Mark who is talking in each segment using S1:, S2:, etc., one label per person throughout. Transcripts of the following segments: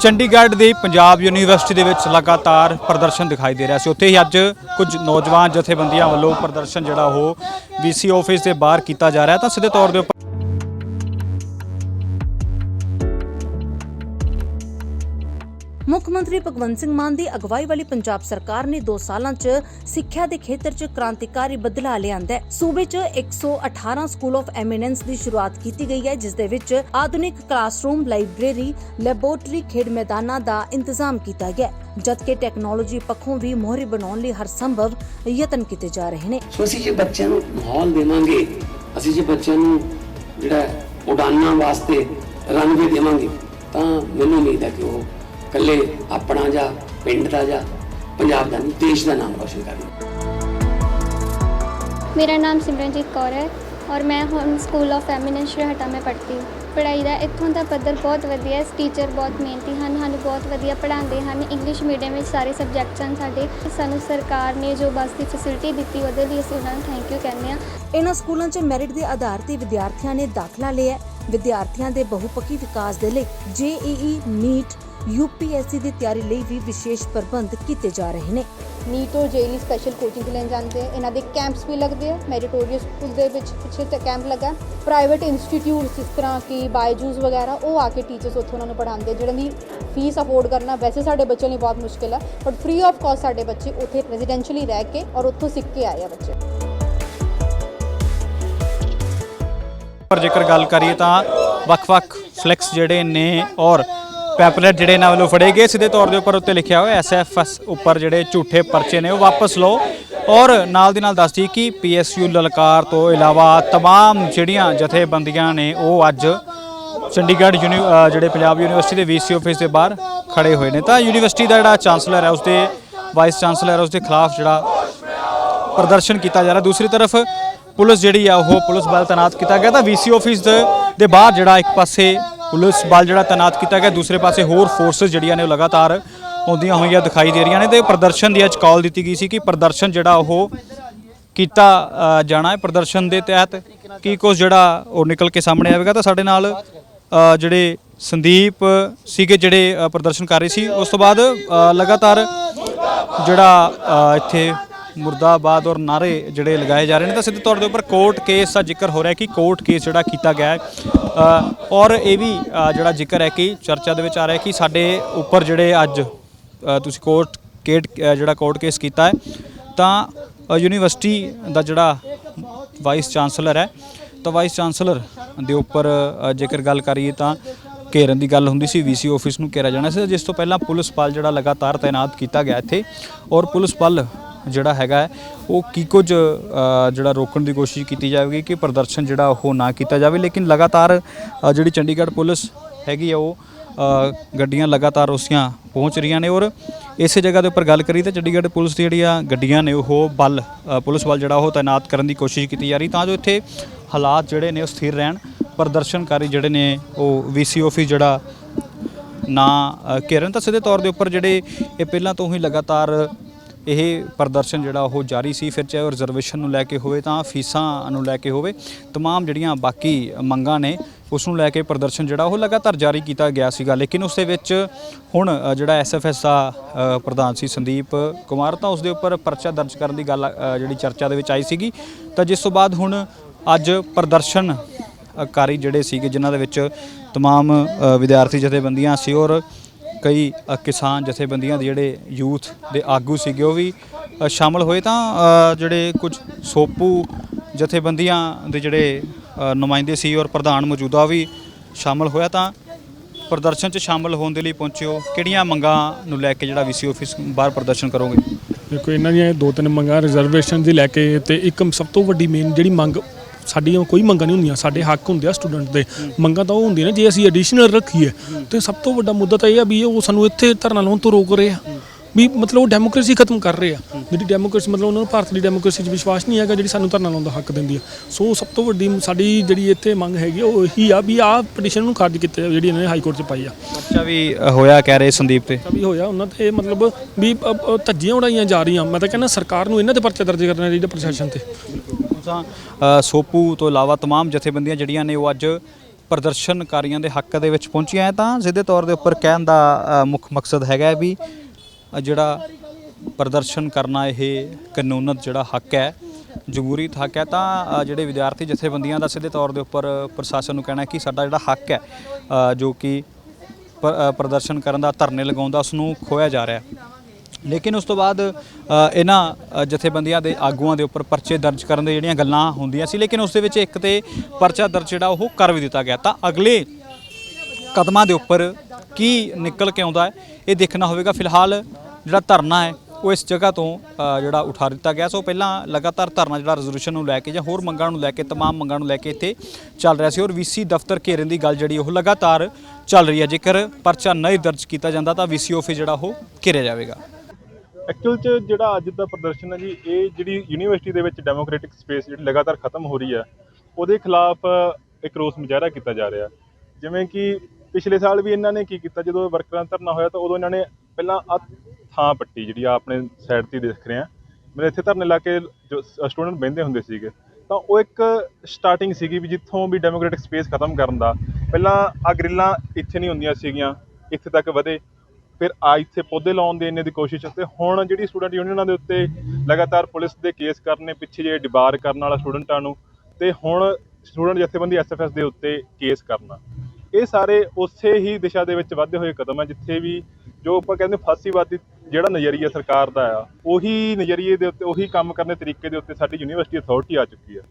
S1: ਚੰਡੀਗੜ੍ਹ ਦੀ Punjab university ਦੇ ਵਿੱਚ ਲਗਾਤਾਰ ਪ੍ਰਦਰਸ਼ਨ ਦਿਖਾਈ ਦੇ ਰਿਹਾ ਸੀ। ਉੱਥੇ ਹੀ ਅੱਜ ਕੁਝ ਨੌਜਵਾਨ ਜਥੇਬੰਦੀਆਂ ਵੱਲੋਂ ਪ੍ਰਦਰਸ਼ਨ ਜਿਹੜਾ ਉਹ ਵੀਸੀ ਆਫਿਸ ਦੇ ਬਾਹਰ ਕੀਤਾ ਜਾ ਰਿਹਾ। ਤਾਂ ਸਿੱਧੇ ਤੌਰ ਦੇ ਉੱਪਰ
S2: ਮੁੱਖ ਮੰਤਰੀ ਭਗਵੰਤ ਸਿੰਘ ਮਾਨ ਦੀ ਅਗਵਾਈ ਵਾਲੀ ਪੰਜਾਬ ਸਰਕਾਰ ਨੇ 2 ਸਾਲਾਂ 'ਚ ਸਿੱਖਿਆ ਦੇ ਖੇਤਰ 'ਚ ਕ੍ਰਾਂਤੀਕਾਰੀ ਬਦਲਾ ਲਿਆਂਦਾ ਹੈ। ਸੂਬੇ 'ਚ 118 ਸਕੂਲ ਆਫ ਐਮੀਨੈਂਸ ਦੀ ਸ਼ੁਰੂਆਤ ਕੀਤੀ ਗਈ ਹੈ ਜਿਸ ਦੇ ਵਿੱਚ ਆਧੁਨਿਕ ਕਲਾਸਰੂਮ ਲਾਇਬ੍ਰੇਰੀ ਲੈਬੋਰੇਟਰੀ ਖੇਡ ਮੈਦਾਨਾਂ ਦਾ ਇੰਤਜ਼ਾਮ ਕੀਤਾ ਗਿਆ ਜਦਕਿ ਟੈਕਨੋਲੋਜੀ ਪੱਖੋਂ ਵੀ ਮੋਹਰੀ ਬਣਾਉਣ ਲਈ ਹਰ ਸੰਭਵ ਯਤਨ ਕੀਤੇ ਜਾ ਰਹੇ ਨੇ।
S3: ਸੋ ਅਸੀਂ ਜੇ ਬੱਚਿਆਂ ਨੂੰ ਮਾਹੌਲ ਦੇਵਾਂਗੇ, ਅਸੀਂ ਜੇ ਬੱਚਿਆਂ ਨੂੰ ਜਿਹੜਾ ਉਡਾਨਾਂ ਵਾਸਤੇ ਰਨਵੇ ਦੇਵਾਂਗੇ, ਤਾਂ ਮੈਨੂੰ ਉਮੀਦ ਹੈ ਕਿ ਉਹ ਕੱਲੇ ਆਪਣਾ ਜਾਂ ਪਿੰਡ ਦਾ ਜਾਂ ਪੰਜਾਬ ਦਾ ਨਹੀਂ ਦੇਸ਼ ਦਾ ਨਾਮ ਰੋਸ਼ਨ ਕਰਨਾ।
S4: ਮੇਰਾ ਨਾਮ ਸਿਮਰਨਜੀਤ ਕੌਰ ਹੈ ਔਰ ਮੈਂ ਹੁਣ ਸਕੂਲ ਆਫ ਫੈਮਿਨਿਨ ਸ਼ਰਹਟਾ ਮੈਂ ਪੜ੍ਹਦੀ ਹਾਂ। ਪੜ੍ਹਾਈ ਦਾ ਇੱਥੋਂ ਦਾ ਪੱਧਰ ਬਹੁਤ ਵਧੀਆ ਹੈ। ਟੀਚਰ ਬਹੁਤ ਮਿਹਨਤੀ ਹਨ ਸਾਨੂੰ ਬਹੁਤ ਵਧੀਆ ਪੜ੍ਹਾਉਂਦੇ ਹਨ। ਇੰਗਲਿਸ਼ ਮੀਡੀਅਮ ਵਿੱਚ ਸਾਰੇ ਸਬਜੈਕਟਸ ਹਨ ਸਾਡੇ। ਸਾਨੂੰ ਸਰਕਾਰ ਨੇ ਜੋ ਬਸ ਦੀ ਫੈਸਿਲਿਟੀ ਦਿੱਤੀ ਉਹਦੇ ਲਈ ਅਸੀਂ ਉਹਨਾਂ ਨੂੰ ਥੈਂਕ ਯੂ ਕਹਿੰਦੇ ਹਾਂ।
S2: ਇਹਨਾਂ ਸਕੂਲਾਂ 'ਚ ਮੈਰਿਟ ਦੇ ਆਧਾਰ ਤੇ ਵਿਦਿਆਰਥੀਆਂ ਨੇ ਦਾਖਲਾ ਲਿਆ ਵਿਦਿਆਰਥੀਆਂ ਦੇ ਬਹੁਪੱਖੀ ਵਿਕਾਸ ਦੇ ਲਈ ਜੇਈਈ ਨੀਟ ਯੂਪੀਐਸਸੀ ਦੀ ਤਿਆਰੀ ਲਈ ਵੀ ਵਿਸ਼ੇਸ਼ ਪ੍ਰਬੰਧ ਕੀਤੇ ਜਾ ਰਹੇ ਨੇ।
S5: ਨੀਟ ਔਰ ਜੇਲੀ ਸਪੈਸ਼ਲ ਕੋਚਿੰਗ ਲੈਣ ਜਾਂਦੇ ਆ। ਇਹਨਾਂ ਦੇ ਕੈਂਪਸ ਵੀ ਲੱਗਦੇ ਆ। ਮੈਰੀਟੋਰੀਅਸ ਸਕੂਲ ਦੇ ਵਿੱਚ ਪਿੱਛੇ ਤੇ ਕੈਂਪ ਲੱਗਾ। ਪ੍ਰਾਈਵੇਟ ਇੰਸਟੀਚਿਊਟਸ ਜਿਸ ਤਰ੍ਹਾਂ ਕਿ ਬਾਇਜੂਸ ਵਗੈਰਾ ਉਹ ਆ ਕੇ ਟੀਚਰਸ ਉੱਥੋਂ ਉਹਨਾਂ ਨੂੰ ਪੜ੍ਹਾਉਂਦੇ ਜਿਹਨਾਂ ਦੀ ਫੀਸ ਅਫੋਰਡ ਕਰਨਾ ਵੈਸੇ ਸਾਡੇ ਬੱਚਿਆਂ ਲਈ ਬਹੁਤ ਮੁਸ਼ਕਿਲ ਹੈ ਬਟ ਫ੍ਰੀ ਆਫ ਕਾਸਟ ਸਾਡੇ ਬੱਚੇ ਉੱਥੇ ਰੈਜ਼ੀਡੈਂਸ਼ੀਅਲੀ ਰਹਿ ਕੇ ਔਰ ਉੱਥੋਂ ਸਿੱਖ ਕੇ ਆਏ ਆ ਬੱਚੇ।
S1: ਪਰ ਜੇਕਰ ਗੱਲ ਕਰੀਏ ਤਾਂ ਵੱਖ-ਵੱਖ ਫਲੈਕਸ ਜਿਹੜੇ ਨੇ ਔਰ ਪੈਪਲੇਟ ਜਿਹੜੇ ਇਹਨਾਂ ਵੱਲੋਂ ਫੜੇ ਗਏ ਸਿੱਧੇ ਤੌਰ ਦੇ ਉੱਪਰ ਉੱਤੇ ਲਿਖਿਆ ਹੋਇਆ ਐਸਐਫਐਸ ਉੱਪਰ ਜਿਹੜੇ ਝੂਠੇ ਪਰਚੇ ਨੇ ਉਹ ਵਾਪਸ ਲਓ ਔਰ ਨਾਲ ਦੀ ਨਾਲ ਦੱਸਦੀ ਕਿ ਪੀਐਸਯੂ ਲਲਕਾਰ ਤੋਂ ਇਲਾਵਾ तमाम ਜਿਹੜੀਆਂ ਜਥੇਬੰਦੀਆਂ ਨੇ ਉਹ ਅੱਜ ਚੰਡੀਗੜ੍ਹ ਯੂਨੀ ਅ, ਜਿਹੜੇ ਪੰਜਾਬ ਯੂਨੀਵਰਸਿਟੀ ਦੇ ਵੀਸੀ ਆਫਿਸ ਦੇ ਬਾਹਰ ਖੜੇ ਹੋਏ ਨੇ ਤਾਂ ਯੂਨੀਵਰਸਿਟੀ ਦਾ ਜਿਹੜਾ ਚਾਂਸਲਰ ਹੈ ਉਸਦੇ ਵਾਈਸ ਚਾਂਸਲਰ ਹੈ ਉਸਦੇ ਖਿਲਾਫ ਜਿਹੜਾ ਪ੍ਰਦਰਸ਼ਨ ਕੀਤਾ ਜਾ ਰਿਹਾ ਦੂਸਰੀ ਤਰਫ ਪੁਲਿਸ ਜਿਹੜੀ ਆ ਉਹ ਪੁਲਿਸ ਬਲ ਤੈਨਾਤ ਕੀਤਾ ਗਿਆ ਤਾਂ ਵੀਸੀ ਆਫਿਸ ਦੇ ਦੇ ਬਾਹਰ ਜਿਹੜਾ ਇੱਕ ਪਾਸੇ ਪੁਲਿਸ ਬਲ ਜਿਹੜਾ ਤੈਨਾਤ ਕੀਤਾ ਗਿਆ ਦੂਸਰੇ ਪਾਸੇ ਹੋਰ ਫੋਰਸਸ ਜਿਹੜੀਆਂ ਨੇ ਉਹ ਲਗਾਤਾਰ ਆਉਂਦੀਆਂ ਹੋਈਆਂ ਦਿਖਾਈ ਦੇ ਰਹੀਆਂ ਨੇ ਤੇ ਪ੍ਰਦਰਸ਼ਨ ਦੀ ਅੱਜ ਕਾਲ ਦਿੱਤੀ ਗਈ ਸੀ ਕਿ ਪ੍ਰਦਰਸ਼ਨ ਜਿਹੜਾ ਉਹ ਕੀਤਾ ਜਾਣਾ ਹੈ। ਪ੍ਰਦਰਸ਼ਨ ਦੇ ਤਹਿਤ ਕੀ ਕੁਝ ਜਿਹੜਾ ਉਹ ਨਿਕਲ ਕੇ ਸਾਹਮਣੇ ਆਵੇਗਾ ਤਾਂ ਸਾਡੇ ਨਾਲ ਜਿਹੜੇ ਸੰਦੀਪ ਸੀਗੇ ਜਿਹੜੇ ਅ, ਪ੍ਰਦਰਸ਼ਨ ਕਰ ਰਹੇ ਸੀ ਉਸ ਤੋਂ ਬਾਅਦ ਲਗਾਤਾਰ ਜਿਹੜਾ ਇੱਥੇ ਮੁਰਦਾਬਾਦ ਔਰ ਨਾਰੇ ਜਿਹੜੇ ਲਗਾਏ ਜਾ ਰਹੇ ਨੇ ਤਾਂ ਸਿੱਧੇ ਤੌਰ ਦੇ ਉੱਪਰ ਕੋਰਟ ਕੇਸ ਦਾ ਜ਼ਿਕਰ ਹੋ ਰਿਹਾ ਕਿ ਕੋਰਟ ਕੇਸ ਜਿਹੜਾ ਕੀਤਾ ਗਿਆ ਹੈ। ਔਰ ਇਹ ਵੀ ਜਿਹੜਾ ਜ਼ਿਕਰ ਹੈ ਕਿ ਚਰਚਾ ਦੇ ਵਿੱਚ ਆ ਰਿਹਾ ਕਿ ਸਾਡੇ ਉੱਪਰ ਜਿਹੜੇ ਅੱਜ ਤੁਸੀਂ ਕੋਰਟ ਕੇਟ ਜਿਹੜਾ ਕੋਰਟ ਕੇਸ ਕੀਤਾ ਹੈ, ਤਾਂ ਯੂਨੀਵਰਸਿਟੀ ਦਾ ਜਿਹੜਾ ਵਾਈਸ ਚਾਂਸਲਰ ਹੈ, ਤਾਂ ਵਾਈਸ ਚਾਂਸਲਰ ਦੇ ਉੱਪਰ ਜੇਕਰ ਗੱਲ ਕਰੀਏ ਤਾਂ ਘੇਰਨ ਦੀ ਗੱਲ ਹੁੰਦੀ ਸੀ ਵੀਸੀ ਆਫਿਸ ਨੂੰ ਘੇਰਿਆ ਜਾਣਾ ਸੀ, ਜਿਸ ਤੋਂ ਪਹਿਲਾਂ ਪੁਲਿਸ ਬਲ ਜਿਹੜਾ ਲਗਾਤਾਰ ਤਾਇਨਾਤ ਕੀਤਾ ਗਿਆ ਇੱਥੇ, ਔਰ ਪੁਲਿਸ ਬਲ ਜਿਹੜਾ ਹੈਗਾ ਹੈ, ਉਹ ਕੀ ਕੁਝ ਅ, ਜਿਹੜਾ ਰੋਕਣ ਦੀ ਕੋਸ਼ਿਸ਼ ਕੀਤੀ ਜਾਵੇਗੀ ਕਿ ਪ੍ਰਦਰਸ਼ਨ ਜਿਹੜਾ ਉਹ ਨਾ ਕੀਤਾ ਜਾਵੇ। ਲੇਕਿਨ ਲਗਾਤਾਰ ਅ, ਜਿਹੜੀ ਚੰਡੀਗੜ੍ਹ ਪੁਲਿਸ ਹੈਗੀ ਆ ਉਹ ਅ, ਗੱਡੀਆਂ ਲਗਾਤਾਰ ਉਸੀਆਂ ਪਹੁੰਚ ਰਹੀਆਂ ਨੇ ਔਰ ਇਸੇ ਜਗ੍ਹਾ ਦੇ ਉੱਪਰ ਗੱਲ ਕਰੀ ਤਾਂ ਚੰਡੀਗੜ੍ਹ ਪੁਲਿਸ ਦੀ ਜਿਹੜੀਆਂ ਗੱਡੀਆਂ ਨੇ ਉਹ ਬਲ ਅ, ਪੁਲਿਸ ਬਲ ਜਿਹੜਾ ਉਹ ਤਾਇਨਾਤ ਕਰਨ ਦੀ ਕੋਸ਼ਿਸ਼ ਕੀਤੀ ਜਾ ਰਹੀ। ਤਾਂ ਜੋ ਇੱਥੇ ਹਾਲਾਤ ਜਿਹੜੇ ਨੇ ਉਹ ਸਥਿਰ ਰਹਿਣ ਪ੍ਰਦਰਸ਼ਨਕਾਰੀ ਜਿਹੜੇ ਨੇ ਉਹ ਵੀਸੀ ਆਫਿਸ ਜਿਹੜਾ ਨਾ ਅ, ਘੇਰਨ। ਤਾਂ ਸਿੱਧੇ ਤੌਰ ਦੇ ਉੱਪਰ ਜਿਹੜੇ ਇਹ ਪਹਿਲਾਂ ਤੋਂ ਹੀ ਲਗਾਤਾਰ ਇਹ ਪ੍ਰਦਰਸ਼ਨ ਜਿਹੜਾ ਉਹ ਜਾਰੀ ਸੀ ਫਿਰ ਚਾਹੇ ਉਹ ਰਿਜ਼ਰਵੇਸ਼ਨ ਨੂੰ ਲੈ ਕੇ ਹੋਵੇ ਤਾਂ ਫੀਸਾਂ ਨੂੰ ਲੈ ਕੇ ਹੋਵੇ तमाम ਜਿਹੜੀਆਂ ਬਾਕੀ ਮੰਗਾਂ ਨੇ ਉਸ ਨੂੰ ਲੈ ਕੇ ਪ੍ਰਦਰਸ਼ਨ ਜਿਹੜਾ ਉਹ ਲਗਾਤਾਰ ਜਾਰੀ ਕੀਤਾ ਗਿਆ ਸੀਗਾ ਲੇਕਿਨ ਉਸ ਦੇ ਵਿੱਚ ਹੁਣ ਅ, ਜਿਹੜਾ ਐਸਐਫਐਸ ਦਾ ਅ, ਪ੍ਰਧਾਨ ਸੀ ਸੰਦੀਪ ਕੁਮਾਰ ਤਾਂ ਉਸ ਦੇ ਉੱਪਰ ਪਰਚਾ ਦਰਜ ਕਰਨ ਦੀ ਗੱਲ ਅ, ਜਿਹੜੀ ਚਰਚਾ ਦੇ ਵਿੱਚ ਆਈ ਸੀਗੀ ਤਾਂ ਜਿਸ ਤੋਂ ਬਾਅਦ ਹੁਣ ਅੱਜ ਪ੍ਰਦਰਸ਼ਨ ਅ, ਕਾਰੀ ਜਿਹੜੇ ਸੀਗੇ ਜਿਨ੍ਹਾਂ ਦੇ ਵਿੱਚ तमाम ਅ, ਵਿਦਿਆਰਥੀ ਜਥੇਬੰਦੀਆਂ ਸੀ ਔਰ ਕਈ ਕਿਸਾਨ ਜਥੇਬੰਦੀਆਂ ਦੇ ਜਿਹੜੇ ਯੂਥ ਦੇ ਆਗੂ ਸੀਗੇ ਉਹ ਵੀ ਅ, ਸ਼ਾਮਲ ਹੋਏ ਤਾਂ ਜਿਹੜੇ ਕੁਝ ਸੋਪੂ ਜਥੇਬੰਦੀਆਂ ਦੇ ਜਿਹੜੇ ਨੁਮਾਇੰਦੇ ਸੀ ਔਰ ਪ੍ਰਧਾਨ ਮੌਜੂਦਾ ਵੀ ਸ਼ਾਮਲ ਹੋਇਆ ਤਾਂ ਪ੍ਰਦਰਸ਼ਨ 'ਚ ਸ਼ਾਮਲ ਹੋਣ ਦੇ ਲਈ ਪਹੁੰਚਿਓ। ਕਿਹੜੀਆਂ ਮੰਗਾਂ ਨੂੰ ਲੈ ਕੇ ਜਿਹੜਾ ਵੀਸੀ ਆਫਿਸ ਬਾਹਰ ਪ੍ਰਦਰਸ਼ਨ ਕਰੋਗੇ?
S6: ਦੇਖੋ ਇਹਨਾਂ ਦੀਆਂ ਦੋ ਤਿੰਨ ਮੰਗਾਂ ਰਿਜ਼ਰਵੇਸ਼ਨ ਦੀ ਲੈ ਕੇ ਤੇ ਇੱਕ ਸਭ ਤੋਂ ਵੱਡੀ ਮੇਨ ਜਿਹੜੀ ਮੰਗ ਸਾਡੀਆਂ ਕੋਈ ਮੰਗਾਂ ਨਹੀਂ ਹੁੰਦੀਆਂ ਸਾਡੇ ਹੱਕ ਹੁੰਦੇ ਆ ਸਟੂਡੈਂਟ ਦੇ। ਮੰਗਾਂ ਤਾਂ ਉਹ ਹੁੰਦੀਆਂ ਨੇ ਜੇ ਅਸੀਂ ਐਡੀਸ਼ਨਲ ਰੱਖੀਏ ਤੇ ਸਭ ਤੋਂ ਵੱਡਾ ਮੁੱਦਾ ਤਾਂ ਇਹ ਆ ਵੀ ਉਹ ਸਾਨੂੰ ਇੱਥੇ ਧਰਨਾ ਲਾਉਣ ਤੋਂ ਰੋਕ ਰਹੇ ਆ। ਵੀ ਮਤਲਬ ਉਹ ਡੈਮੋਕ੍ਰੇਸੀ ਖਤਮ ਕਰ ਰਹੇ ਆ। ਜਿਹੜੀ ਡੈਮੋਕ੍ਰੇਸੀ ਮਤਲਬ ਉਹਨਾਂ ਨੂੰ ਭਾਰਤ ਦੀ ਡੈਮੋਕ੍ਰੇਸੀ 'ਚ ਵਿਸ਼ਵਾਸ ਨਹੀਂ ਹੈਗਾ ਜਿਹੜੀ ਸਾਨੂੰ ਧਰਨਾ ਲਾਉਣ ਦਾ ਹੱਕ ਦਿੰਦੀ ਆ। ਸੋ ਸਭ ਤੋਂ ਵੱਡੀ ਸਾਡੀ ਜਿਹੜੀ ਇੱਥੇ ਮੰਗ ਹੈਗੀ ਉਹ ਇਹੀ ਆ ਵੀ ਆਹ ਪਟੀਸ਼ਨ ਨੂੰ ਖਾਰਜ ਕੀਤਾ ਜਾਵੇ ਜਿਹੜੀ ਇਹਨਾਂ ਨੇ ਹਾਈ ਕੋਰਟ 'ਚ ਪਾਈ ਆ।
S1: ਪਰਚਾ ਵੀ ਹੋਇਆ ਕਹਿ ਰਹੇ ਸੰਦੀਪ ਤੇ।
S6: ਵੀ ਹੋਇਆ ਉਹਨਾਂ ਤੇ ਮਤਲਬ ਵੀ ਧੱਜੀਆਂ ਉਡਾਈਆਂ ਜਾ ਰਹੀਆਂ। ਮੈਂ ਤਾਂ ਕਹਿੰਦਾ ਸਰਕਾਰ ਨੂੰ ਇਹਨਾਂ ਤੇ ਪਰਚਾ ਦਰਜ ਕਰਨਾ ਚਾਹੀਦਾ ਪ੍ਰਸ਼ਾਸਨ ਤੇ।
S1: ਤਾਂ ਅ, ਸੋਪੂ ਤੋਂ ਇਲਾਵਾ तमाम ਜਥੇਬੰਦੀਆਂ ਜਿਹੜੀਆਂ ਨੇ ਉਹ ਅੱਜ ਪ੍ਰਦਰਸ਼ਨਕਾਰੀਆਂ ਦੇ ਹੱਕ ਦੇ ਵਿੱਚ ਪਹੁੰਚੀਆਂ ਹੈ ਤਾਂ ਸਿੱਧੇ ਤੌਰ ਦੇ ਉੱਪਰ ਕਹਿਣ ਦਾ ਅ, ਮੁੱਖ ਮਕਸਦ ਹੈਗਾ ਹੈ ਵੀ ਅ, ਜਿਹੜਾ ਪ੍ਰਦਰਸ਼ਨ ਕਰਨਾ ਇਹ ਕਾਨੂੰਨਤ ਜਿਹੜਾ ਹੱਕ ਹੈ ਜਮਹੂਰੀ ਹੱਕ ਹੈ ਤਾਂ ਅ, ਜਿਹੜੇ ਵਿਦਿਆਰਥੀ ਜਥੇਬੰਦੀਆਂ ਦਾ ਸਿੱਧੇ ਤੌਰ ਦੇ ਉੱਪਰ ਪ੍ਰਸ਼ਾਸਨ ਨੂੰ ਕਹਿਣਾ ਹੈ ਕਿ ਸਾਡਾ ਜਿਹੜਾ ਹੱਕ ਹੈ ਅ, ਜੋ ਕਿ ਪ- ਅ, ਪ੍ਰਦਰਸ਼ਨ ਕਰਨ ਦਾ ਧਰਨੇ ਲਗਾਉਣ ਦਾ ਉਸ ਨੂੰ ਖੋਇਆ ਜਾ ਰਿਹਾ ਹੈ ਲੇਕਿਨ ਉਸ ਤੋਂ ਬਾਅਦ ਅ, ਇਹਨਾਂ ਅ, ਜਥੇਬੰਦੀਆਂ ਦੇ ਆਗੂਆਂ ਦੇ ਉੱਪਰ ਪਰਚੇ ਦਰਜ ਕਰਨ ਦੇ ਜਿਹੜੀਆਂ ਗੱਲਾਂ ਹੁੰਦੀਆਂ ਸੀ ਲੇਕਿਨ ਉਸ ਦੇ ਵਿੱਚ ਇੱਕ ਤੇ ਪਰਚਾ ਦਰਜ ਜਿਹੜਾ ਉਹ ਕਰ ਵੀ ਦਿੱਤਾ ਗਿਆ ਤਾਂ ਅਗਲੇ ਕਦਮਾਂ ਦੇ ਉੱਪਰ ਕੀ ਨਿਕਲ ਕੇ ਆਉਂਦਾ ਹੈ ਇਹ ਦੇਖਣਾ ਹੋਵੇਗਾ ਫਿਲਹਾਲ ਜਿਹੜਾ ਧਰਨਾ ਹੈ ਉਹ ਇਸ ਜਗ੍ਹਾ ਤੋਂ ਅ, ਜਿਹੜਾ ਉਠਾ ਦਿੱਤਾ ਗਿਆ ਸੋ ਪਹਿਲਾਂ ਲਗਾਤਾਰ ਧਰਨਾ ਜਿਹੜਾ ਰੈਜ਼ੋਲੂਸ਼ਨ ਨੂੰ ਲੈ ਕੇ ਜਾਂ ਹੋਰ ਮੰਗਾਂ ਨੂੰ ਲੈ ਕੇ तमाम ਮੰਗਾਂ ਨੂੰ ਲੈ ਕੇ ਇੱਥੇ ਚੱਲ ਰਿਹਾ ਸੀ ਔਰ ਵੀਸੀ ਦਫ਼ਤਰ ਘੇਰਨ ਦੀ ਗੱਲ ਜਿਹੜੀ ਉਹ ਲਗਾਤਾਰ ਚੱਲ ਰਹੀ ਹੈ ਜੇਕਰ ਪਰਚਾ ਨਹੀਂ ਦਰਜ ਕੀਤਾ ਜਾਂਦਾ ਤਾਂ ਵੀਸੀ ਆਫਿਸ ਜਿਹੜਾ ਉਹ ਘੇਰਿਆ ਜਾਵੇਗਾ
S7: ਐਕਚੁਅਲ ਚ ਜਿਹੜਾ ਅੱਜ ਦਾ ਪ੍ਰਦਰਸ਼ਨ ਹੈ ਜੀ, ਇਹ ਜਿਹੜੀ ਯੂਨੀਵਰਸਿਟੀ ਦੇ ਵਿੱਚ ਡੈਮੋਕ੍ਰੈਟਿਕ ਸਪੇਸ ਜਿਹੜੀ ਲਗਾਤਾਰ ਖਤਮ ਹੋ ਰਹੀ ਹੈ, ਉਹਦੇ ਖਿਲਾਫ ਇੱਕ ਰੋਸ ਮੁਜ਼ਾਹਰਾ ਕੀਤਾ ਜਾ ਰਿਹਾ। ਜਿਵੇਂ ਕਿ ਪਿਛਲੇ ਸਾਲ ਵੀ ਇਹਨਾਂ ਨੇ ਕੀ ਕੀਤਾ, ਜਦੋਂ ਵਰਕਰਾਂ ਦਾ ਧਰਨਾ ਹੋਇਆ ਤਾਂ ਉਦੋਂ ਇਹਨਾਂ ਨੇ ਪਹਿਲਾਂ ਆ ਥਾਂ ਪੱਟੀ ਜਿਹੜੀ ਆ ਆਪਣੇ ਸਾਈਡ ਤੇ ਦੇਖ ਰਹੇ ਆ। ਮੇਰੇ ਇੱਥੇ ਧਰਨੇ ਲਾ ਕੇ ਜੋ ਸਟੂਡੈਂਟ ਬਹਿੰਦੇ ਹੁੰਦੇ ਸੀਗੇ। ਤਾਂ ਉਹ ਇੱਕ ਸਟਾਰਟਿੰਗ ਸੀਗੀ ਵੀ ਜਿੱਥੋਂ ਵੀ ਡੈਮੋਕ੍ਰੈਟਿਕ ਸਪੇਸ ਖਤਮ ਕਰਨ ਦਾ। ਪਹਿਲਾਂ ਆ ਗ੍ਰਿਲਾਂ ਇੱਥੇ ਨਹੀਂ ਹੁੰਦੀਆਂ ਸੀਗੀਆਂ, ਇੱਥੇ ਤੱਕ ਵਧੇ। ਫਿਰ ਆ ਇੱਥੇ ਪੌਦੇ ਲਾਉਣ ਦੇ ਇੰਨੇ ਦੀ ਕੋਸ਼ਿਸ਼ ਤੇ ਹੁਣ ਜਿਹੜੀ ਸਟੂਡੈਂਟ ਯੂਨੀਅਨਾਂ ਦੇ ਉੱਤੇ ਲਗਾਤਾਰ ਪੁਲਿਸ ਦੇ ਕੇਸ ਕਰਨੇ, ਪਿੱਛੇ ਜੇ ਡਿਬਾਰ ਕਰਨ ਵਾਲਾ ਸਟੂਡੈਂਟਾਂ ਨੂੰ, ਤੇ ਹੁਣ ਸਟੂਡੈਂਟ ਜਥੇਬੰਦੀ ਐਸਐਫਐਸ ਦੇ ਉੱਤੇ ਕੇਸ ਕਰਨਾ। ਇਹ ਸਾਰੇ ਉਸੇ ਹੀ ਦਿਸ਼ਾ ਦੇ ਵਿੱਚ ਵਧਦੇ ਹੋਏ ਕਦਮ ਹੈ ਜਿੱਥੇ ਵੀ ਜੋ ਆਪਾਂ ਕਹਿੰਦੇ ਫਾਸੀਵਾਦੀ ਜਿਹੜਾ ਨਜ਼ਰੀਆ ਸਰਕਾਰ ਦਾ ਆ, ਉਹੀ ਨਜ਼ਰੀਏ ਦੇ ਉੱਤੇ, ਉਹੀ ਕੰਮ ਕਰਨ ਦੇ ਤਰੀਕੇ ਦੇ ਉੱਤੇ ਸਾਡੀ ਯੂਨੀਵਰਸਿਟੀ ਅਥਾਰਟੀ ਆ ਚੁੱਕੀ ਹੈ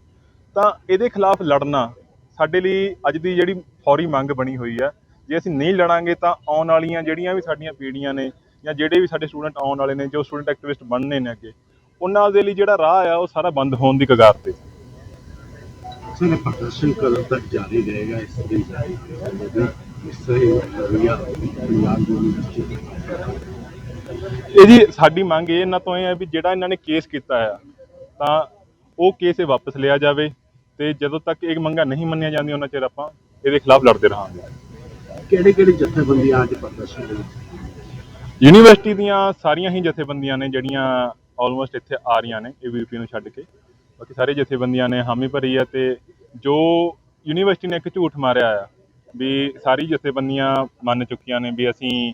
S7: ਤਾਂ ਇਹਦੇ ਖਿਲਾਫ ਲੜਨਾ ਸਾਡੇ ਲਈ ਅੱਜ ਦੀ ਜਿਹੜੀ ਫੌਰੀ ਮੰਗ ਬਣੀ ਹੋਈ ਹੈ ਜੇ ਅਸੀਂ ਨਹੀਂ ਲੜਾਂਗੇ ਤਾਂ ਆਉਣ ਵਾਲੀਆਂ ਜਿਹੜੀਆਂ ਵੀ ਸਾਡੀਆਂ ਪੀੜ੍ਹੀਆਂ ਨੇ ਜਾਂ ਜਿਹੜੇ ਵੀ ਸਾਡੇ ਸਟੂਡੈਂਟ ਆਉਣ ਵਾਲੇ ਨੇ ਜੋ ਸਟੂਡੈਂਟ ਐਕਟਿਵਿਸਟ ਬਣਨੇ ਨੇ ਅੱਗੇ ਉਹਨਾਂ ਦੇ ਲਈ ਜਿਹੜਾ ਰਾਹ ਆ ਉਹ ਸਾਰਾ ਬੰਦ ਹੋਣ ਦੀ ਕਗਾਰ ਤੇ।
S8: ਸਾਡੇ ਪ੍ਰਦਰਸ਼ਨ ਕਦੋਂ ਤੱਕ ਜਾਰੀ ਰਹੇਗਾ ਇਸ ਦਿਨ ਜਾਰੀ ਇਸ ਤਰ੍ਹਾਂ
S7: ਇਹ ਜੀ ਸਾਡੀ ਮੰਗ ਇਹ ਇਹਨਾਂ ਤੋਂ ਇਹ ਹੈ ਵੀ ਜਿਹੜਾ ਇਹਨਾਂ ਨੇ ਕੇਸ ਕੀਤਾ ਆ ਤਾਂ ਉਹ ਕੇਸ ਇਹ ਵਾਪਸ ਲਿਆ ਜਾਵੇ ਤੇ ਜਦੋਂ ਤੱਕ ਇਹ ਮੰਗਾਂ ਨਹੀਂ ਮੰਨੀਆਂ ਜਾਂਦੀਆਂ ਉਹਨਾਂ ਚਿਰ ਆਪਾਂ ਇਹਦੇ ਖਿਲਾਫ ਲੜਦੇ ਰਹਾਂਗੇ।
S8: ਕਿਹੜੇ ਕਿਹੜੇ ਜਥੇਬੰਦੀਆਂ ਅੱਜ ਪ੍ਰਦਰਸ਼ਨ ਦੇ ਵਿੱਚ?
S7: ਯੂਨੀਵਰਸਿਟੀ ਦੀਆਂ ਸਾਰੀਆਂ ਹੀ ਜਥੇਬੰਦੀਆਂ ਨੇ ਜਿਹੜੀਆਂ ਆਲਮੋਸਟ ਇੱਥੇ ਆ ਰਹੀਆਂ ਨੇ ਏਬੀਵੀਪੀ ਨੂੰ ਛੱਡ ਕੇ। ਬਾਕੀ ਸਾਰੇ ਜਥੇਬੰਦੀਆਂ ਨੇ ਹਾਮੀ ਭਰੀ ਹੈ ਤੇ ਜੋ ਯੂਨੀਵਰਸਿਟੀ ਨੇ ਇੱਕ ਝੂਠ ਮਾਰਿਆ ਆ ਵੀ ਸਾਰੀ ਜਥੇਬੰਦੀਆਂ ਮੰਨ ਚੁੱਕੀਆਂ ਨੇ ਵੀ ਅਸੀਂ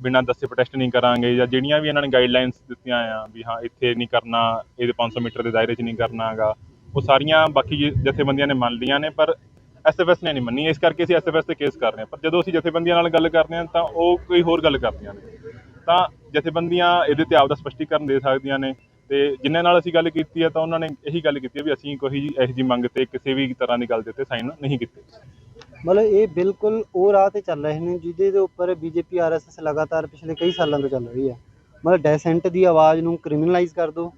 S7: ਬਿਨਾਂ ਦੱਸੇ ਪ੍ਰੋਟੈਸਟ ਨਹੀਂ ਕਰਾਂਗੇ ਜਾਂ ਜਿਹੜੀਆਂ ਵੀ ਇਹਨਾਂ ਨੇ ਗਾਈਡਲਾਈਨਸ ਦਿੱਤੀਆਂ ਆ ਵੀ ਹਾਂ, ਇੱਥੇ ਨਹੀਂ ਕਰਨਾ, ਇਹਦੇ 500 ਮੀਟਰ ਦੇ ਦਾਇਰੇ 'ਚ ਨਹੀਂ ਕਰਨਾਗਾ। ਉਹ ਸਾਰੀਆਂ ਬਾਕੀ ਜ- ਜਥੇਬੰਦੀਆਂ ਨੇ ਮੰਨ ਲਈਆਂ ਨੇ ਪਰ ਐਸਐਫਐਸ ਨੇ ਨਹੀਂ ਮੰਨੀ, ਇਸ ਕਰਕੇ ਅਸੀਂ ਐਸਐਫਐਸ ਤੇ ਕੇਸ ਕਰ ਰਹੇ ਹਾਂ। ਪਰ ਜਦੋਂ ਅਸੀਂ ਜਥੇਬੰਦੀਆਂ ਨਾਲ ਗੱਲ ਕਰਦੇ ਹਾਂ, ਤਾਂ ਉਹ ਕੋਈ ਹੋਰ ਗੱਲ ਕਰਦੀਆਂ ਨੇ। ਤਾਂ ਜਥੇਬੰਦੀਆਂ ਇਹਦੇ ਤੇ ਆਪਦਾ ਸਪਸ਼ਟੀਕਰਨ ਦੇ ਸਕਦੀਆਂ ਨੇ ਤੇ ਜਿਨ੍ਹਾਂ ਨਾਲ ਅਸੀਂ ਗੱਲ ਕੀਤੀ ਹੈ ਤਾਂ ਉਹਨਾਂ ਨੇ ਇਹੀ ਗੱਲ ਕੀਤੀ ਹੈ ਵੀ ਅਸੀਂ ਕੋਈ ਇਹੋ ਜਿਹੀ ਮੰਗ ਤੇ ਕਿਸੇ ਵੀ ਤਰ੍ਹਾਂ ਦੀ ਗੱਲ ਦੇ ਉੱਤੇ ਸਾਈਨ ਨਹੀਂ ਕੀਤੇ।
S9: ਮਤਲਬ ਇਹ ਬਿਲਕੁਲ ਉਹ ਰਾਹ ਤੇ ਚੱਲ ਰਹੇ ਨੇ, ਜਿਹਦੇ ਦੇ ਉੱਪਰ ਬੀਜੇਪੀ ਆਰਐਸਐਸ ਲਗਾਤਾਰ ਪਿਛਲੇ ਕਈ ਸਾਲਾਂ ਤੋਂ ਚੱਲ ਰਹੀ ਹੈ ਮਤਲਬ ਡੈਸੈਂਟ ਦੀ ਆਵਾਜ਼ ਨੂੰ ਕ੍ਰਿਮੀਨਲਾਈਜ਼ ਕਰ ਦਿਓ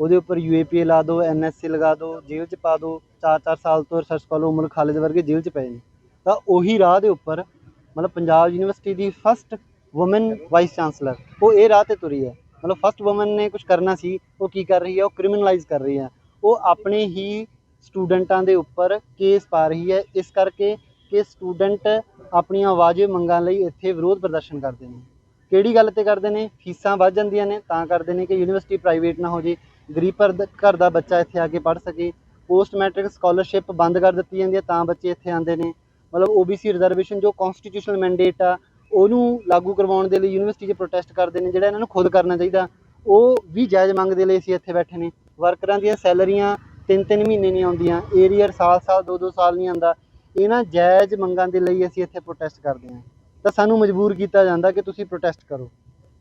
S9: ਉਹਦੇ ਉੱਪਰ ਯੂਏਪੀਏ ਲਾ ਦਿਓ ਐਨਐਸਸੀ ਲਗਾ ਦਿਓ ਜੇਲ੍ਹ 'ਚ ਪਾ ਦਿਓ 4-4 ਸਾਲ ਤੋਂ ਰਿਸਰਚ ਸਕਾਲਰ ਉਮਰ ਖਾਲਿਦ ਵਰਗੇ ਜੇਲ੍ਹ 'ਚ ਪਏ ਨੇ। ਤਾਂ ਉਹੀ ਰਾਹ ਦੇ ਉੱਪਰ ਮਤਲਬ ਪੰਜਾਬ ਯੂਨੀਵਰਸਿਟੀ ਦੀ ਫਸਟ ਔਮਨ ਵਾਈਸ ਚਾਂਸਲਰ ਉਹ ਇਹ ਰਾਹ ਤੇ ਤੁਰੀ ਹੈ। ਮਤਲਬ ਫਸਟ ਔਮਨ ਨੇ ਕੁਝ ਕਰਨਾ ਸੀ, ਉਹ ਕੀ ਕਰ ਰਹੀ ਹੈ? ਉਹ ਕ੍ਰਿਮੀਨਲਾਈਜ਼ ਕਰ ਰਹੀ ਹੈ। ਉਹ ਆਪਣੇ ਹੀ ਸਟੂਡੈਂਟਾਂ ਦੇ ਉੱਪਰ ਕੇਸ ਪਾ ਰਹੀ ਹੈ। ਇਸ ਕਰਕੇ ਕਿ ਸਟੂਡੈਂਟ ਆਪਣੀਆਂ ਵਾਜਬ ਮੰਗਾਂ ਲਈ ਇੱਥੇ ਵਿਰੋਧ ਪ੍ਰਦਰਸ਼ਨ ਕਰਦੇ ਨੇ। ਕਿਹੜੀ ਗੱਲ ਤੇ ਕਰਦੇ ਨੇ? ਫੀਸਾਂ ਵੱਧ ਜਾਂਦੀਆਂ ਨੇ, ਤਾਂ ਕਰਦੇ ਨੇ ਕਿ ਯੂਨੀਵਰਸਿਟੀ ਪ੍ਰਾਈਵੇਟ ਨਾ ਹੋ ਜੇ ਗਰੀਬ ਪਰ ਘਰ ਦਾ ਬੱਚਾ ਇੱਥੇ ਆ ਕੇ ਪੜ੍ਹ ਸਕੇ। ਪੋਸਟ ਮੈਟ੍ਰਿਕ ਸਕਾਲਰਸ਼ਿਪ ਬੰਦ ਕਰ ਦਿੱਤੀ ਜਾਂਦੀ ਹੈ, ਤਾਂ ਬੱਚੇ ਇੱਥੇ ਆਉਂਦੇ ਨੇ। ਮਤਲਬ OBC ਰਿਜ਼ਰਵੇਸ਼ਨ ਜੋ ਕਨਸਟੀਟਿਊਸ਼ਨਲ ਮੈਂਡੇਟ ਆ, ਉਹਨੂੰ ਲਾਗੂ ਕਰਵਾਉਣ ਦੇ ਲਈ ਯੂਨੀਵਰਸਿਟੀ 'ਚ ਪ੍ਰੋਟੈਸਟ ਕਰਦੇ ਨੇ, ਜਿਹੜਾ ਇਹਨਾਂ ਨੂੰ ਖੁਦ ਕਰਨਾ ਚਾਹੀਦਾ। ਉਹ ਵੀ ਜਾਇਜ਼ ਮੰਗ ਦੇ ਲਈ ਅਸੀਂ ਇੱਥੇ ਬੈਠੇ ਨੇ। ਵਰਕਰਾਂ ਦੀਆਂ ਸੈਲਰੀਆਂ ਤਿੰਨ ਤਿੰਨ ਮਹੀਨੇ ਨਹੀਂ ਆਉਂਦੀਆਂ ਏਰੀਅਰ ਸਾਲ ਸਾਲ ਦੋ ਦੋ ਸਾਲ ਨਹੀਂ ਆਉਂਦਾ। ਇਹਨਾਂ ਜਾਇਜ਼ ਮੰਗਾਂ ਦੇ ਲਈ ਅਸੀਂ ਇੱਥੇ ਪ੍ਰੋਟੈਸਟ ਕਰਦੇ ਹਾਂ। ਤਾਂ ਸਾਨੂੰ ਮਜਬੂਰ ਕੀਤਾ ਜਾਂਦਾ ਕਿ ਤੁਸੀਂ ਪ੍ਰੋਟੈਸਟ ਕਰੋ।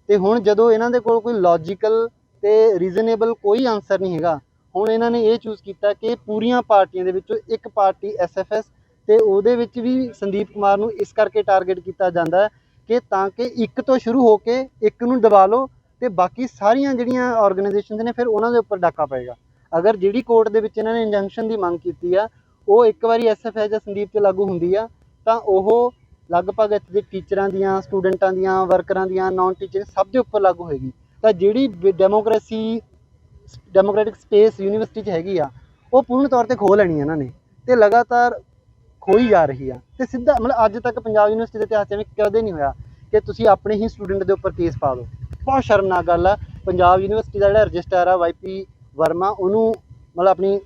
S9: ਤੇ ਹੁਣ ਜਦੋਂ ਇਹਨਾਂ ਦੇ ਕੋਲ ਕੋਈ ਲੌਜੀਕਲ ਤੇ ਰੀਜ਼ਨੇਬਲ ਕੋਈ ਆਨਸਰ ਨਹੀਂ ਹੈਗਾ। ਹੁਣ ਇਹਨਾਂ ਨੇ ਇਹ ਚੂਜ਼ ਕੀਤਾ ਕਿ ਪੂਰੀਆਂ ਪਾਰਟੀਆਂ ਦੇ ਵਿੱਚੋਂ ਇੱਕ ਪਾਰਟੀ ਐਸਐਫਐਸ ਤੇ ਉਹਦੇ ਵਿੱਚ ਵੀ ਸੰਦੀਪ ਕੁਮਾਰ ਨੂੰ ਇਸ ਕਰਕੇ ਟਾਰਗੇਟ ਕੀਤਾ ਜਾਂਦਾ ਹੈ ਕਿ ਤਾਂ ਕਿ ਇੱਕ ਤੋਂ ਸ਼ੁਰੂ ਹੋ ਕੇ ਇੱਕ ਨੂੰ ਦਬਾ ਲਓ ਤੇ ਬਾਕੀ ਸਾਰੀਆਂ ਜਿਹੜੀਆਂ ਆਰਗੇਨਾਈਜੇਸ਼ਨਸ ਨੇ ਫਿਰ ਉਹਨਾਂ ਦੇ ਉੱਪਰ ਡਾਕਾ ਪਏਗਾ। ਅਗਰ ਜਿਹੜੀ ਕੋਰਟ ਦੇ ਵਿੱਚ ਇਹਨਾਂ ਨੇ ਇੰਜੰਕਸ਼ਨ ਦੀ ਮੰਗ ਕੀਤੀ ਆ, ਉਹ ਇੱਕ ਵਾਰੀ ਐਸਐਫਐਸ ਜਾਂ ਸੰਦੀਪ ਤੇ ਲਾਗੂ ਹੁੰਦੀ ਆ, ਤਾਂ ਉਹ ਲਗਭਗ ਇੱਥੇ ਦੇ ਟੀਚਰਾਂ ਦੀਆਂ ਸਟੂਡੈਂਟਾਂ ਦੀਆਂ ਵਰਕਰਾਂ ਦੀਆਂ ਨਾਨ ਟੀਚਰ ਸਭ ਦੇ ਉੱਪਰ ਲਾਗੂ ਹੋਏਗੀ। ਤਾਂ ਜਿਹੜੀ ਡੈਮੋਕ੍ਰੇਸੀ ਡੈਮੋਕ੍ਰੈਟਿਕ ਸਪੇਸ ਯੂਨੀਵਰਸਿਟੀ 'ਚ ਹੈਗੀ ਆ, ਉਹ ਪੂਰਨ ਤੌਰ ਤੇ ਖੋਹ ਲੈਣੀ ਇਹਨਾਂ ਨੇ ਤੇ ਲਗਾਤਾਰ ਖੋਈ ਜਾ ਰਹੀ ਆ ਤੇ ਸਿੱਧਾ ਮਤਲਬ ਅੱਜ ਤੱਕ ਪੰਜਾਬ ਯੂਨੀਵਰਸਿਟੀ ਦੇ ਇਤਿਹਾਸ 'ਚ ਐਵੇਂ ਕਦੇ ਨਹੀਂ ਹੋਇਆ ਕਿ ਤੁਸੀਂ ਆਪਣੇ ਹੀ ਸਟੂਡੈਂਟ ਦੇ ਉੱਪਰ ਕੇਸ ਪਾ ਦਿਓ। ਬਹੁਤ ਸ਼ਰਮਨਾਕ ਗੱਲ ਆ, ਪੰਜਾਬ ਯੂਨੀਵਰਸਿਟੀ ਦਾ ਜਿਹੜਾ ਰਜਿਸਟਰ ਆ ਵਾਈਪੀ ਵਰਮਾ, ਉਹਨੂੰ ਮਤਲਬ ਆਪਣੀ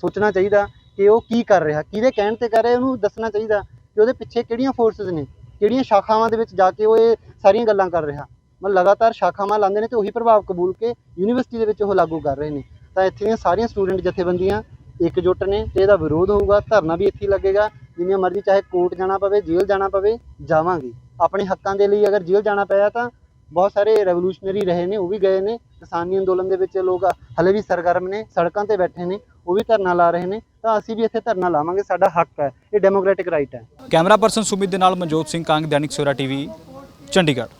S9: ਸੋਚਣਾ ਚਾਹੀਦਾ ਕਿ ਉਹ ਕੀ ਕਰ ਰਿਹਾ, ਕਿਹਦੇ ਕਹਿਣ ਤੇ ਕਰ ਰਿਹਾ, ਉਹਨੂੰ ਦੱਸਣਾ ਚਾਹੀਦਾ ਕਿ ਉਹਦੇ ਪਿੱਛੇ ਕਿਹੜੀਆਂ ਫੋਰਸਸ ਨੇ, ਕਿਹੜੀਆਂ ਸ਼ਾਖਾਵਾਂ ਦੇ ਵਿੱਚ ਜਾ ਕੇ ਉਹ ਇਹ ਸਾਰੀਆਂ ਗੱਲਾਂ ਕਰ ਰਿਹਾ। ਮਤਲਬ ਲਗਾਤਾਰ ਸ਼ਾਖਾਵਾਂ ਲਾਉਂਦੇ ਨੇ ਤੇ ਉਹੀ ਪ੍ਰਭਾਵ ਕਬੂਲ ਕੇ ਯੂਨੀਵਰਸਿਟੀ ਦੇ ਵਿੱਚ ਉਹ ਲਾਗੂ ਕਰ ਰਹੇ ਨੇ। ਤਾਂ ਇੱਥੇ ਦੀਆਂ ਸਾਰੀਆਂ ਸਟੂਡੈਂਟ ਜਥੇਬੰਦੀਆਂ ਇਕਜੁੱਟ ਨੇ ਤੇ ਇਹਦਾ ਵਿਰੋਧ ਹੋਊਗਾ, ਧਰਨਾ ਵੀ ਇੱਥੇ ਹੀ ਲੱਗੇਗਾ। ਜਿੰਨੀਆਂ ਮਰਜ਼ੀ ਚਾਹੇ ਕੋਰਟ ਜਾਣਾ ਪਵੇ, ਜੇਲ੍ਹ ਜਾਣਾ ਪਵੇ, ਜਾਵਾਂਗੇ। ਆਪਣੇ ਹੱਕਾਂ ਦੇ ਲਈ ਅਗਰ ਜੇਲ੍ਹ ਜਾਣਾ ਪਿਆ ਤਾਂ ਬਹੁਤ ਸਾਰੇ ਰੈਵੋਲੂਸ਼ਨਰੀ ਰਹੇ ਨੇ, ਉਹ ਵੀ ਗਏ ਨੇ। ਕਿਸਾਨੀ ਅੰਦੋਲਨ ਦੇ ਵਿੱਚ ਲੋਕ ਹਲੇ ਵੀ ਸਰਗਰਮ ਨੇ, ਸੜਕਾਂ ਤੇ ਬੈਠੇ ਨੇ, ਉਹ ਵੀ ਧਰਨਾ ਲਾ ਰਹੇ ਨੇ। ਤਾਂ ਅਸੀਂ ਵੀ ਇੱਥੇ ਧਰਨਾ ਲਾਵਾਂਗੇ, ਸਾਡਾ ਹੱਕ ਹੈ, ਇਹ ਡੈਮੋਕ੍ਰੈਟਿਕ ਰਾਈਟ ਹੈ।
S1: ਕੈਮਰਾ ਪਰਸਨ ਸੁਮਿਤ ਦੇ ਨਾਲ ਮਨਜੋਤ ਸਿੰਘ ਕਾਂਗ, ਦੈਨਿਕ ਸਵੇਰਾ ਟੀਵੀ, ਚੰਡੀਗੜ੍ਹ।